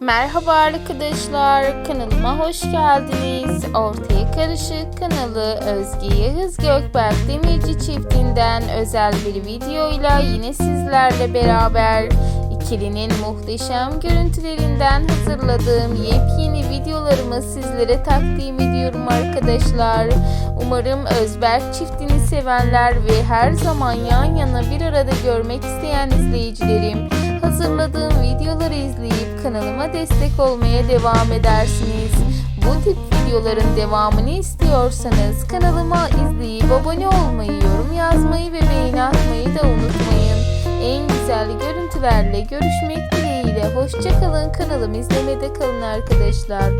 Merhaba arkadaşlar, kanalıma hoş geldiniz. Ortaya Karışık kanalı Özge Yağız Gökberk Demirci çiftinden özel bir videoyla yine sizlerle beraber ikilinin muhteşem görüntülerinden hazırladığım yepyeni videolarımı sizlere takdim ediyorum arkadaşlar. Umarım Özberk çiftini sevenler ve her zaman yan yana bir arada görmek isteyen izleyicilerim hazırladığım videoları izleyip kanalıma destek olmaya devam edersiniz. Bu tip videoların devamını istiyorsanız kanalıma izleyip abone olmayı, yorum yazmayı ve beğeni atmayı da unutmayın. En güzel görüntülerle görüşmek dileğiyle. Hoşçakalın kanalımı izlemede kalın arkadaşlar.